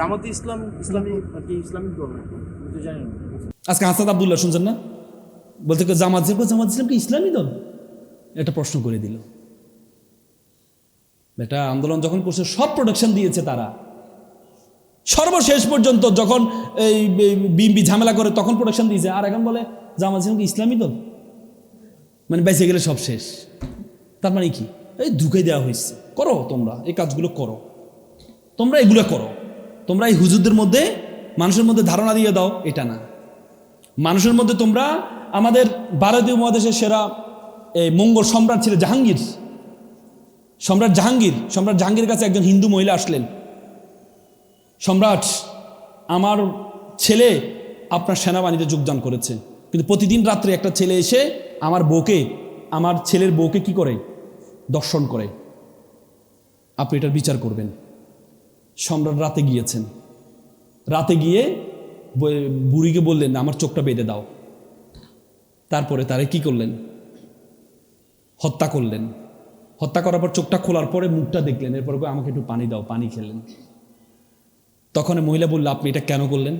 জামাতে ইসলাম, ইসলামী, আর কি ইসলামিক দল আজকে হাসাদ আবদুল্লাহ শুনছেন না? বলতে জামাত জামাত ইসলাম কি ইসলামী দল? এটা প্রশ্ন করে দিল। এটা আন্দোলন যখন করছে, সব প্রোডাকশন দিয়েছে তারা। সর্বশেষ পর্যন্ত যখন এই বিএমপি ঝামেলা করে, তখন প্রোডাকশন দিয়েছে। আর এখন বলে, জামাত ইসলাম কি ইসলামী দল? মানে বেঁচে গেলে সব শেষ। তার মানে কি? এই ঢুকে দেওয়া হয়েছে। করো তোমরা, এই কাজগুলো করো। তোমরা এগুলো করো। তোমরা এই হুজুরদের মধ্যে, মানুষের মধ্যে ধারণা দিয়ে দাও, এটা না। মানুষের মধ্যে তোমরা আমাদের ভারতীয় মহাদেশের সেরা এই মঙ্গল সম্রাট ছিল জাহাঙ্গীর। সম্রাট জাহাঙ্গীর সম্রাট জাহাঙ্গীর কাছে একজন হিন্দু মহিলা আসলেন। সম্রাট, আমার ছেলে আপনার সেনাবাহিনীতে যোগদান করেছে। কিন্তু প্রতিদিন রাত্রে একটা ছেলে এসে আমার বউকে, আমার ছেলের বউকে কি করে? দর্শন করে। আপনি এটার বিচার করবেন। সম্রাট রাতে গিয়েছেন। রাতে গিয়ে বুড়িকে বললেন, আমার চোখটা বেঁধে দাও। তারপরে তারে কি করলেন? হত্যা করলেন। হত্যা করার পর চোখটা খোলার পরে মুখটা দেখলেন। এরপর আমাকে একটু পানি দাও। পানি খেলেন। তখন মহিলা বলল, আপনি এটা কেন করলেন?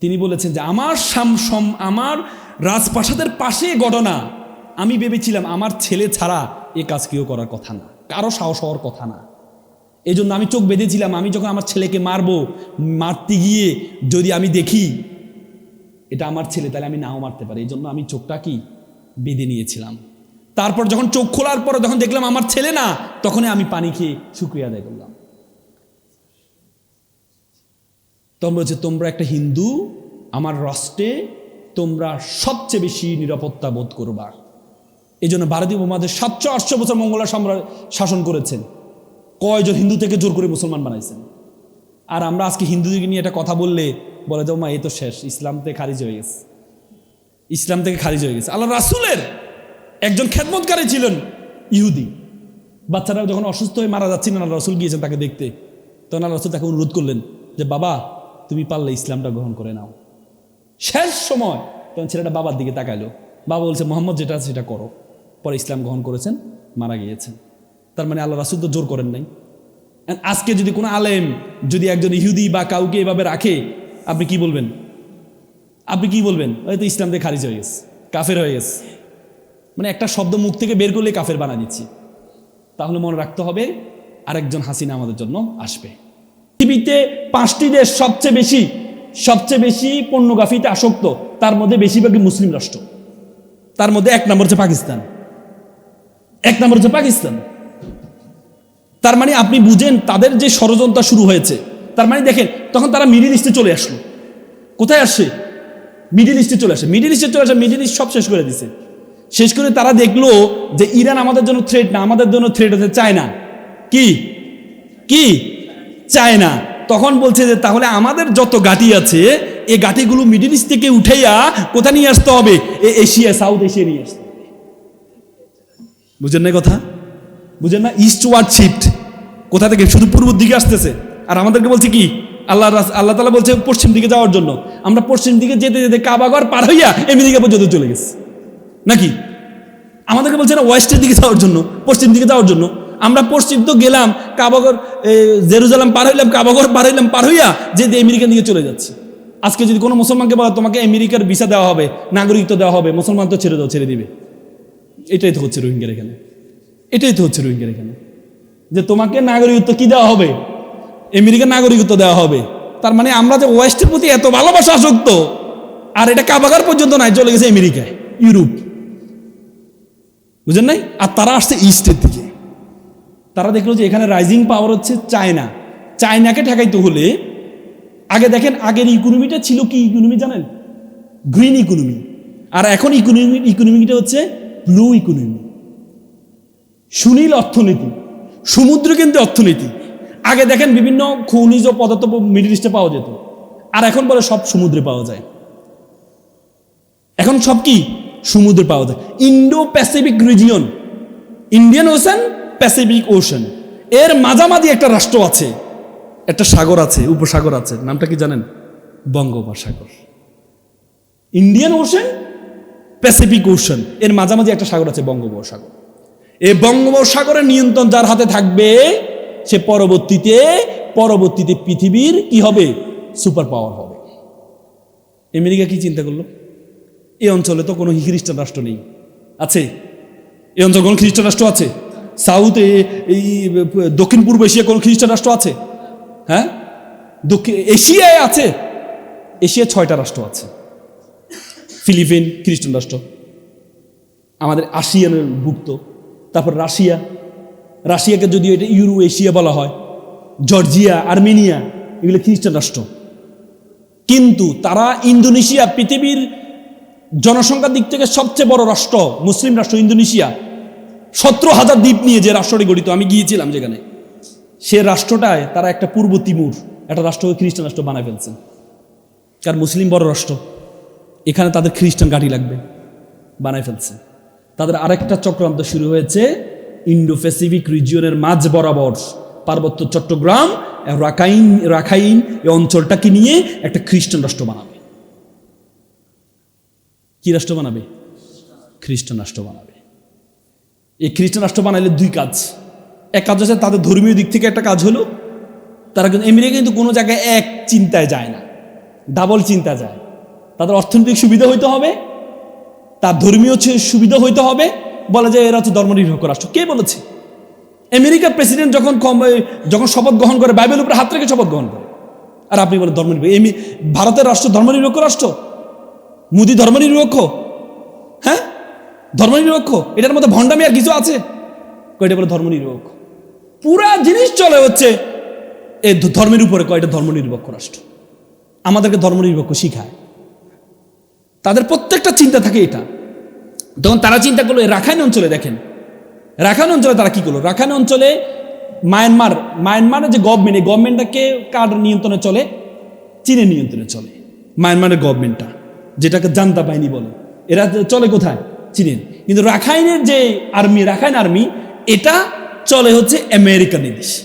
তিনি বলেছেন যে, আমার সাম- সম- আমার রাজপ্রাসাদের পাশে ঘটনা। আমি ভেবেছিলাম, আমার ছেলে ছাড়া এ কাজ কেউ করার কথা না। কারও সাহস হওয়ার কথা না। এই জন্য আমি চোখ বেঁধেছিলাম, আমি যখন আমার ছেলেকে মারবো, মারতে গিয়ে যদি আমি দেখি এটা আমার ছেলে, তাহলে আমি নাও মারতে পারি। এই জন্য আমি চোখটা কি? বেঁধে নিয়েছিলাম। তারপর যখন চোখ খোলার পরে যখন দেখলাম আমার ছেলে না, তখনই আমি পানি খেয়ে শুক্রিয়া আদায় করলাম। তোমরা বলছে, তোমরা একটা হিন্দু, আমার রাষ্ট্রে তোমরা সবচেয়ে বেশি নিরাপত্তা বোধ করবা। এই জন্য ভারতীয় উপমহাদেশ সাতশো আটশো বছর মঙ্গলা সম্রাট শাসন করেছেন। কয়জন হিন্দু থেকে জোর করে মুসলমান বানাইছেন? আর আমরা আজকে হিন্দুদেরকে নিয়ে একটা কথা বললে বলে যে মা এ তো শেষ, ইসলাম থেকে খারিজ হয়ে গেছে। ইসলাম থেকে খারিজ হয়ে গেছে। আল্লাহ রাসুলের একজন খেদমতকারী ছিলেন ইহুদি। বাচ্চারা যখন অসুস্থ হয়ে মারা যাচ্ছিলেন আল্লাহ রসুল গিয়েছেন তাকে দেখতে। তখন আল্লাহ রসুল তাকে অনুরোধ করলেন যে, বাবা, তুমি পারলে ইসলামটা গ্রহণ করে নাও। শেষ সময় তখন ছেলেটা বাবার দিকে তাকাইলো। বাবা বলছে, মোহাম্মদ, যেটা আছে সেটা করো। পরে ইসলাম গ্রহণ করেছেন, মারা গিয়েছেন। তার মানে আল্লাহ রাসুল তো জোর করেন নাই। আজকে যদি কোনো আলেম যদি একজন ইহুদি বা কাউকে এভাবে রাখে, আপনি কি বলবেন? আপনি কি বলবেন? হয়তো ইসলাম খারিজ হয়ে গেছে, কাফের হয়ে গেছে। মানে একটা শব্দ মুখ থেকে বের করলে কাফের বানা দিচ্ছি। তাহলে মনে রাখতে হবে, আরেকজন হাসিনা আমাদের জন্য আসবে। পৃথিবীতে পাঁচটি দেশ সবচেয়ে বেশি সবচেয়ে বেশি পণ্যগাফিতে আসক্ত, তার মধ্যে বেশিরভাগই মুসলিম রাষ্ট্র। তার মধ্যে এক নম্বর হচ্ছে পাকিস্তান। এক নম্বর হচ্ছে পাকিস্তান। তার মানে আপনি বুঝেন তাদের যে ষড়যন্ত্র শুরু হয়েছে। তার মানে দেখেন, তখন তারা মিডিল ইস্টে চলে আসলো। কোথায় আসছে? মিডিল ইস্টে চলে আসে। মিডিল ইস্টে চলে আসে মিডিল ইস্ট সব শেষ করে দিছে। শেষ করে তারা দেখল যে ইরান আমাদের জন্য থ্রেট না, আমাদের জন্য থ্রেট হচ্ছে চায়না। কি? কি? চায়না। তখন বলছে যে, তাহলে আমাদের যত গাটি আছে এই গাটিগুলো মিডিল ইস্ট থেকে উঠাইয়া কোথায় নিয়ে আসতে হবে? এ এশিয়া সাউথ এশিয়া নিয়ে আসতে। বুঝেন না কথা? বুঝেন না? ইস্ট ওয়ার্ড শিফট কোথা থেকে? শুধু পূর্ব দিকে আসতেছে। আর আমাদেরকে বলছে কি? আল্লাহ আল্লাহ তালা বলছে পশ্চিম দিকে যাওয়ার জন্য। আমরা পশ্চিম দিকে যেতে যেতে কাবাগর পার হইয়া আমেরিকা পর্যন্ত চলে গেছে। নাকি? আমাদেরকে বলছে না ওয়েস্টের দিকে যাওয়ার জন্য, পশ্চিম দিকে যাওয়ার জন্য। আমরা পশ্চিম তো গেলাম কাবাগর জেরুজালাম পার হইলাম কাবাগর পার হইলাম, পার হইয়া যেতে আমেরিকার দিকে চলে যাচ্ছে। আজকে যদি কোনো মুসলমানকে বলা, তোমাকে আমেরিকার ভিসা দেওয়া হবে, নাগরিকত্ব দেওয়া হবে, মুসলমান তো ছেড়ে দাও, ছেড়ে দিবে। এটাই তো হচ্ছে রোহিঙ্গার এখানে। এটাই তো হচ্ছে রোহিঙ্গার এখানে। যে তোমাকে নাগরিকত্ব কি দেওয়া হবে? আমেরিকার নাগরিকত্ব দেওয়া হবে। তার মানে আমরা যে ওয়েস্টের প্রতি এত ভালোবাসা, আসক্ত, আর এটা কাবাগার পর্যন্ত নাই চলে গেছে আমেরিকায়, ইউরোপ। বুঝেন নাই? আর তারা আসছে ইস্টের দিকে। তারা দেখল যে এখানে রাইজিং পাওয়ার হচ্ছে চায়না। চায়নাকে ঠেকাইতে হলে, আগে দেখেন আগের ইকোনমিটা ছিল কি ইকোনমি জানেন? গ্রিন ইকোনমি আর এখন ইকোনমি ইকোনমিটা হচ্ছে ব্লু ইকোনমি সুনীল অর্থনীতি, সমুদ্র কিন্তু অর্থনীতি। আগে দেখেন বিভিন্ন খনিজ পদার্থ মিডল ইস্টে পাওয়া যেত। আর এখন বলে সব সমুদ্রে পাওয়া যায়। এখন সব কি? সমুদ্রে পাওয়া যায়। Indo Pacific region Indian Ocean Pacific Ocean এর মাঝামাঝি একটা রাষ্ট্র আছে। একটা সাগর আছে, উপসাগর আছে। নামটা কি জানেন? বঙ্গোপসাগর। ইন্ডিয়ান ওশান প্যাসিফিক ওশান এর মাঝামাঝি একটা সাগর আছে, বঙ্গোপসাগর। এই বঙ্গোপসাগরের নিয়ন্ত্রণ যার হাতে থাকবে, সে পরবর্তীতে পরবর্তীতে পৃথিবীর কি হবে? সুপার পাওয়ার হবে। আমেরিকা কি চিন্তা করল? এই অঞ্চলে তো কোনো খ্রিস্টান রাষ্ট্র নেই। আছে? এই অঞ্চলে কোনো খ্রিস্টান রাষ্ট্র আছে? সাউথে, এই, দক্ষিণ পূর্ব এশিয়া কোনো খ্রিস্টান রাষ্ট্র আছে? হ্যাঁ? দক্ষিণ এশিয়ায় আছে। এশিয়া ছয়টা রাষ্ট্র আছে। ফিলিপিন খ্রিস্টান রাষ্ট্র। আমাদের আসিয়ানের ভুক্ত। তারপর রাশিয়া। রাশিয়াকে যদিও এটা ইউরো এশিয়া বলা হয়, জর্জিয়া, আর্মেনিয়া, এগুলো খ্রিস্টান রাষ্ট্র। কিন্তু তারা ইন্দোনেশিয়া পৃথিবীর জনসংখ্যার দিক থেকে সবচেয়ে বড় রাষ্ট্র, মুসলিম রাষ্ট্র ইন্দোনেশিয়া। সতেরো হাজার দ্বীপ নিয়ে যে রাষ্ট্রটি গঠিত, আমি গিয়েছিলাম যেখানে। সে রাষ্ট্রটায় তারা একটা পূর্ব তিমুর, একটা রাষ্ট্রকে খ্রিস্টান রাষ্ট্র বানায় ফেলছেন কারণ মুসলিম বড় রাষ্ট্র, এখানে তাদের খ্রিস্টান গাড়ি লাগবে, বানায় ফেলছে। তাদের আরেকটা চক্রান্ত শুরু হয়েছে ইন্ডো প্যাসিফিক রিজিয়নের মাঝ বরাবর। পার্বত্য চট্টগ্রাম, রাখাইন রাখাইন এই অঞ্চলটাকে নিয়ে একটা খ্রিস্টান রাষ্ট্র বানাবে। কি রাষ্ট্র বানাবে? খ্রিস্টান রাষ্ট্র বানাবে। এই খ্রিস্টান রাষ্ট্র বানাইলে দুই কাজ। এক কাজ হচ্ছে তাদের ধর্মীয় দিক থেকে একটা কাজ হলো, তারা কিন্তু আমেরিকা কিন্তু কোনো জায়গায় এক চিন্তায় যায় না, ডাবল চিন্তা যায়। তাদের অর্থনৈতিক সুবিধা হইতে হবে তার ধর্মীয় সুবিধা হইতে হবে। বলা যায় এরা হচ্ছে ধর্মনিরপেক্ষ রাষ্ট্র। কে বলেছে? আমেরিকার প্রেসিডেন্ট যখন যখন শপথ গ্রহণ করে বাইবেল উপরে হাত রেখে শপথ গ্রহণ করে। আর আপনি বলেন ধর্মনিরপেক্ষ। এমি ভারতের রাষ্ট্র ধর্মনিরপেক্ষ রাষ্ট্র? মোদি ধর্মনিরপেক্ষ? হ্যাঁ? ধর্মনিরপেক্ষ? এটার মধ্যে ভণ্ডামি আর কিছু আছে? কয়টা বলে ধর্মনিরপেক্ষ? পুরা জিনিস চলে হচ্ছে ধ- ধর্মের উপরে কয়টা ধর্মনিরপেক্ষ রাষ্ট্র? আমাদেরকে ধর্মনিরপেক্ষ শিখায়। তাদের প্রত্যেকটা চিন্তা থাকে এটা। তখন তারা চিন্তা করল রাখাইন অঞ্চলে দেখেন। রাখাইন অঞ্চলে তারা কি করল? রাখাইন অঞ্চলে মায়ানমার, মায়ানমারের যে গভর্নমেন্ট এই গভর্নমেন্টটাকে কার নিয়ন্ত্রণে চলে? চীনের নিয়ন্ত্রণে চলে। মায়ানমারের গভর্নমেন্টটা যেটাকে জান্তা বাহিনী বলে। এরা চলে কোথায়? চীনের। কিন্তু রাখাইনের যে আর্মি রাখাইন আর্মি এটা চলে হচ্ছে আমেরিকান দেশ।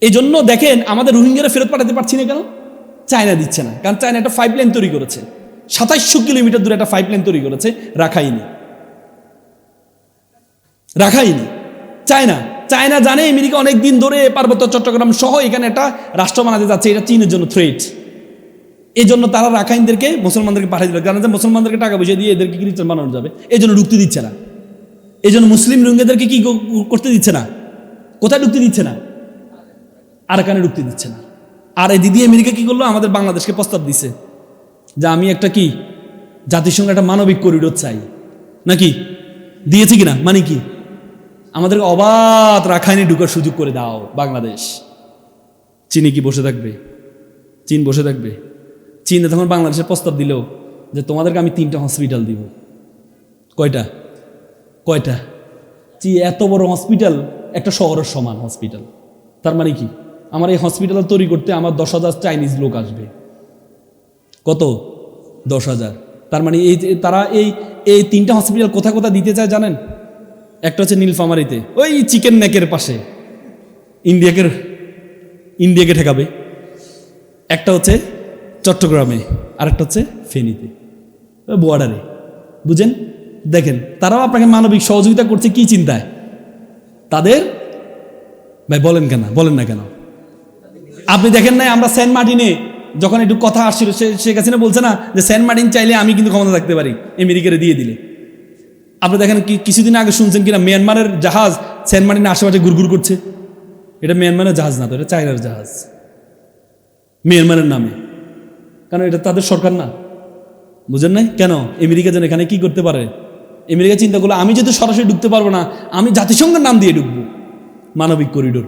এই জন্য দেখেন, আমাদের রোহিঙ্গারা ফেরত পাঠাতে পারছি না কেন? চায়না দিচ্ছে না। কারণ চায়না একটা পাইপ লাইন তৈরি করেছে। সাতাইশশো কিলোমিটার দূরে একটা পাইপ লাইন তৈরি করেছে রাখাইনি। রাখাইনি। চায়না। চায়না জানে আমেরিকা অনেক দিন ধরে পার্বত্য চট্টগ্রাম সহ এখানে একটা রাষ্ট্র বানাতে যাচ্ছে, এটা চীনের জন্য থ্রেট এই জন্য তারা রাখাইনদেরকে, মুসলমানদেরকে পাঠিয়ে দিল। জানা যে মুসলমানদেরকে টাকা পয়সা দিয়ে এদেরকে খ্রিস্টান বানানো যাবে? এই জন্য ঢুকতে দিচ্ছে না। এই জন্য মুসলিম রোহিঙ্গাদেরকে কি করতে দিচ্ছে না? কোথায় ঢুকতে দিচ্ছে না? আরাকানে ঢুকতে দিচ্ছে না। আর এই দিদি আমেরিকা কি করল? আমাদের বাংলাদেশকে প্রস্তাব দিছে। যে আমি একটা কি? জাতিসংঘ একটা মানবিক করিডোর চাই। নাকি? দিয়েছে কিনা? মানে কি? আমাদেরকে অবাধ রাখাইনে ঢুকার সুযোগ করে দাও, বাংলাদেশ। চীনে কি বসে থাকবে? চীন বসে থাকবে? চীনে তখন বাংলাদেশের প্রস্তাব দিল যে তোমাদেরকে আমি তিনটা হসপিটাল দিব। কয়টা? কয়টা? চি, এত বড় হসপিটাল একটা শহরের সমান হসপিটাল তার মানে কি? আমার এই হসপিটাল তৈরি করতে আমার দশ হাজার চাইনিজ লোক আসবে। কত? দশ হাজার। তার মানে এই তারা এই এই তিনটা হসপিটাল কোথায় কোথায় দিতে চায় জানেন? একটা হচ্ছে নীলফামারিতে, ওই চিকেন নেকের পাশে। ইন্ডিয়াকে ইন্ডিয়াকে ঠেকাবে। একটা হচ্ছে চট্টগ্রামে, আরেকটা হচ্ছে ফেনীতে। বর্ডারে বুঝেন? দেখেন, তারাও আপনাকে মানবিক সহযোগিতা করছে কি চিন্তায়? তাদের, ভাই বলেন কেন? বলেন না কেন? আপনি দেখেন নাই আমরা সেন্ট মার্টিনে যখন একটু কথা আসছিল, সে শেখ হাসিনা বলছে না যে সেন্ট মার্টিন চাইলে আমি কিন্তু ক্ষমতা থাকতে পারি, আমেরিকারে দিয়ে দিলে। আপনি দেখেন কি, কিছুদিন আগে শুনছেন কিনা, মিয়ানমারের জাহাজ সেন্ট মার্টিনের আশেপাশে ঘুরঘুর করছে। এটা মিয়ানমারের জাহাজ না তো, এটা চায়নার জাহাজ। মিয়ানমারের নামে। কারণ এটা তাদের সরকার না। বুঝেন নাই? কেন? আমেরিকা যেন এখানে কি করতে পারে? আমেরিকা চিন্তা করল, আমি যেহেতু সরাসরি ঢুকতে পারব না, আমি জাতিসংঘের নাম দিয়ে ঢুকবো। মানবিক করিডোর।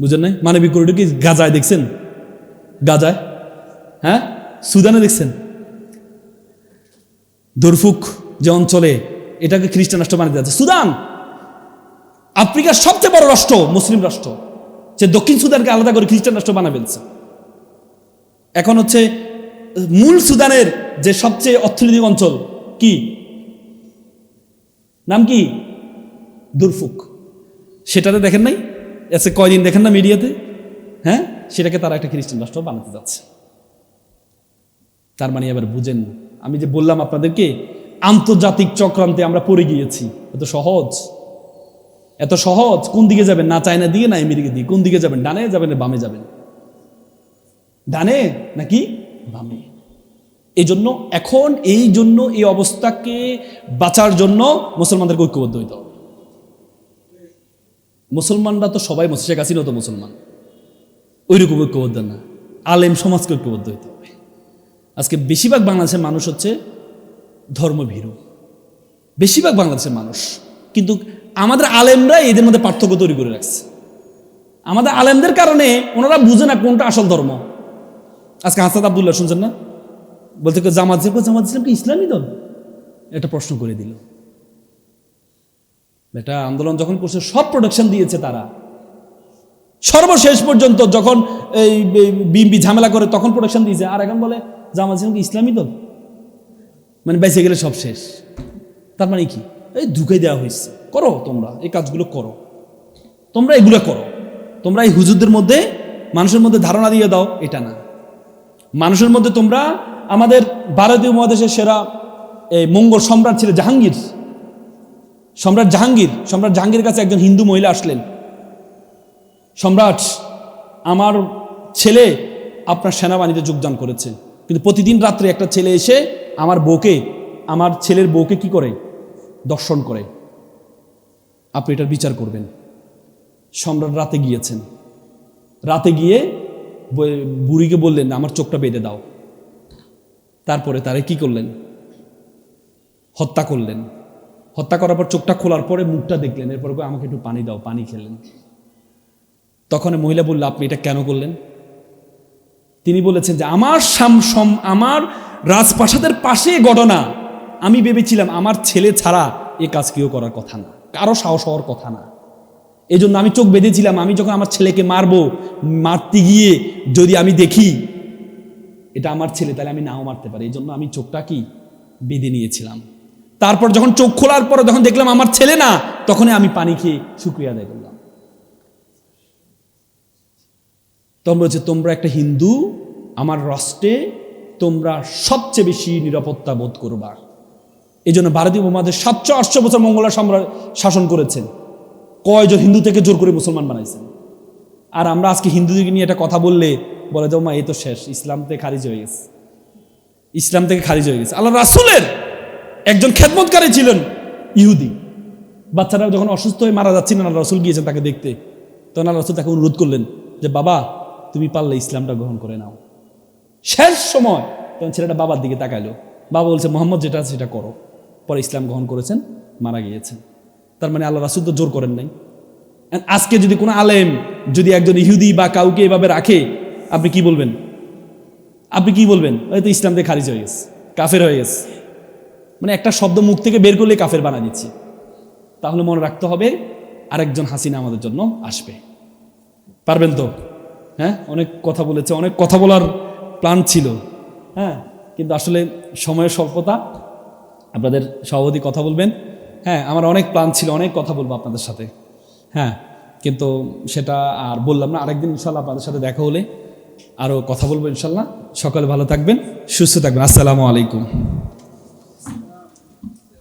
বুঝেন নাই? মানবিক করিডোর কি? গাজায়, দেখছেন? গাজায় হ্যাঁ? সুদানে দেখছেন? দরফুক যে অঞ্চলে এটাকে খ্রিস্টান রাষ্ট্র বানাতে যাচ্ছে সুদান! আফ্রিকার সবচেয়ে বড় রাষ্ট্র মুসলিম রাষ্ট্র। সে দক্ষিণ সুদানকে আলাদা করে খ্রিস্টান রাষ্ট্র বানা ফেলছে। এখন হচ্ছে মূল সুদানের যে সবচেয়ে অর্থনৈতিক অঞ্চল কি? নাম কি? দুরফুক। সেটাতে দেখেন নাই? এসে কয়দিন দেখেন না মিডিয়াতে? হ্যাঁ? সেটাকে তারা একটা খ্রিস্টান রাষ্ট্র বানাতে যাচ্ছে। তার মানে এবার বুঝেন, আমি যে বললাম আপনাদেরকে, আন্তর্জাতিক চক্রান্তে আমরা পড়ে গিয়েছি। এত সহজ? এত সহজ? কোন দিকে যাবেন? না চায়না দিয়ে, না আমেরিকা দিয়ে? কোন দিকে যাবেন? ডানে যাবেন না বামে যাবেন? ডানে নাকি বামে? এই জন্য এখন এই জন্য, এই অবস্থাকে বাঁচার জন্য মুসলমানদেরকে ঐক্যবদ্ধ হইতে হবে। মুসলমানরা তো সবাই শেখ হাসিনাও তো মুসলমান। ওই রকম ঐক্যবদ্ধ না। আলেম সমাজকে ঐক্যবদ্ধ হইতে হবে। আজকে বেশিরভাগ বাংলাদেশের মানুষ হচ্ছে ধর্মভীরু। বেশিরভাগ বাংলাদেশের মানুষ। কিন্তু আমাদের আলেমরা এদের মধ্যে পার্থক্য তৈরি করে রাখছে। আমাদের আলেমদের কারণে ওনারা বুঝে না কোনটা আসল ধর্ম। আজকে হাসাদ আবদুল্লাহ শুনছেন না? বলতে জামাত ইসলাম জামাত ইসলাম কি ইসলামী দল? এটা প্রশ্ন করে দিল। এটা আন্দোলন যখন করছে, সব প্রোডাকশন দিয়েছে তারা। সর্বশেষ পর্যন্ত যখন এই বিএমপি ঝামেলা করে তখন প্রোটেকশন দিয়েছে। আর এখন বলে, জামাত ইসলাম কি ইসলামী দল? মানে বেঁচে গেলে সব শেষ। তার মানে কি? এই ঢুকে দেওয়া হয়েছে। করো তোমরা, এই কাজগুলো করো। তোমরা এগুলো করো। তোমরা এই হুজুরদের মধ্যে, মানুষের মধ্যে ধারণা দিয়ে দাও, এটা না। মানুষের মধ্যে তোমরা আমাদের ভারতীয় মহাদেশের সেরা এই মঙ্গল সম্রাট ছিল জাহাঙ্গীর। সম্রাট জাহাঙ্গীর সম্রাট জাহাঙ্গীর কাছে একজন হিন্দু মহিলা আসলেন। সম্রাট, আমার ছেলে আপনার সেনাবাহিনীতে যোগদান করেছে। কিন্তু প্রতিদিন রাত্রে একটা ছেলে এসে আমার বউকে, আমার ছেলের বউকে কি করে? দর্শন করে। আপনি এটার বিচার করবেন। সম্রাট রাতে গিয়েছেন। রাতে গিয়ে বুড়িকে বললেন, আমার চোখটা বেঁধে দাও। তারপরে তারে কি করলেন? হত্যা করলেন। হত্যা করার পর চোখটা খোলার পরে মুখটা দেখলেন। এরপর আমাকে একটু পানি দাও, পানি খেলেন। তখন মহিলা বলল, আপনি এটা কেন করলেন? তিনি বলেছেন যে, আমার সাম- সম- আমার রাজপ্রাসাদের পাশে ঘটনা। আমি ভেবেছিলাম আমার ছেলে ছাড়া এ কাজ কেউ করার কথা না। কারও সাহস হওয়ার কথা না। এই জন্য আমি চোখ বেঁধেছিলাম, আমি যখন আমার ছেলেকে মারবো, মারতে গিয়ে যদি আমি দেখি এটা আমার ছেলে, তাহলে আমি নাও মারতে পারি। এই জন্য আমি চোখটা কি? বেঁধে নিয়েছিলাম। তারপর যখন চোখ খোলার পরে যখন দেখলাম আমার ছেলে না, তখনই আমি পানি খেয়ে শুক্রিয়া আদায় করলাম। তোমরা হচ্ছে তোমরা একটা হিন্দু, আমার রাষ্ট্রে তোমরা সবচেয়ে বেশি নিরাপত্তা বোধ করবা। এই জন্য ভারতীয় উপমহাদেশ সাতশো আটশো বছর মঙ্গলা সম্রাট শাসন করেছেন কয়জন হিন্দু থেকে জোর করে মুসলমান বানাইছেন? আর আমরা আজকে হিন্দুদেরকে নিয়ে একটা কথা বললে বলে যে মা এই তো শেষ, ইসলাম থেকে খারিজ হয়ে গেছে। ইসলাম থেকে খারিজ হয়ে গেছে। আল্লাহ রাসুলের একজন খেদমতকারী ছিলেন ইহুদি। বাচ্চারা যখন অসুস্থ হয়ে মারা যাচ্ছিলেন, আল্লাহ রসুল গিয়েছেন তাকে দেখতে। তখন আল্লাহ রসুল তাকে অনুরোধ করলেন যে, বাবা তুমি পারলে ইসলামটা গ্রহণ করে নাও। শেষ সময় তখন ছেলেটা বাবার দিকে তাকাইলো। বাবা বলছে, মোহাম্মদ, যেটা আছে সেটা করো। পরে ইসলাম গ্রহণ করেছেন, মারা গিয়েছেন। তার মানে আল্লাহ রাসুল তো জোর করেন নাই। আজকে যদি কোনো আলেম যদি একজন ইহুদি বা কাউকে এভাবে রাখে, আপনি কি বলবেন? আপনি কি বলবেন? হয়তো ইসলাম থেকে খারিজ হয়ে গেছে, কাফের হয়ে গেছে। মানে একটা শব্দ মুখ থেকে বের করলে কাফের বানা দিচ্ছে। তাহলে মনে রাখতে হবে, আরেকজন হাসিনা আমাদের জন্য আসবে। পারবেন তো? হ্যাঁ? অনেক কথা বলেছে, অনেক কথা বলার প্ল্যান ছিল। হ্যাঁ? কিন্তু আসলে সময়ের স্বল্পতা, আপনাদের সভাপতি কথা বলবেন। হ্যাঁ আমার অনেক প্ল্যান ছিল, অনেক কথা বলব আপনাদের সাথে। হ্যাঁ কিন্তু সেটা আর বললাম না। আরেকদিন ইনশাল্লাহ আপনাদের সাথে দেখা হলে আরও কথা বলব ইনশাল্লাহ সকালে ভালো থাকবেন, সুস্থ থাকবেন। আসসালামু আলাইকুম।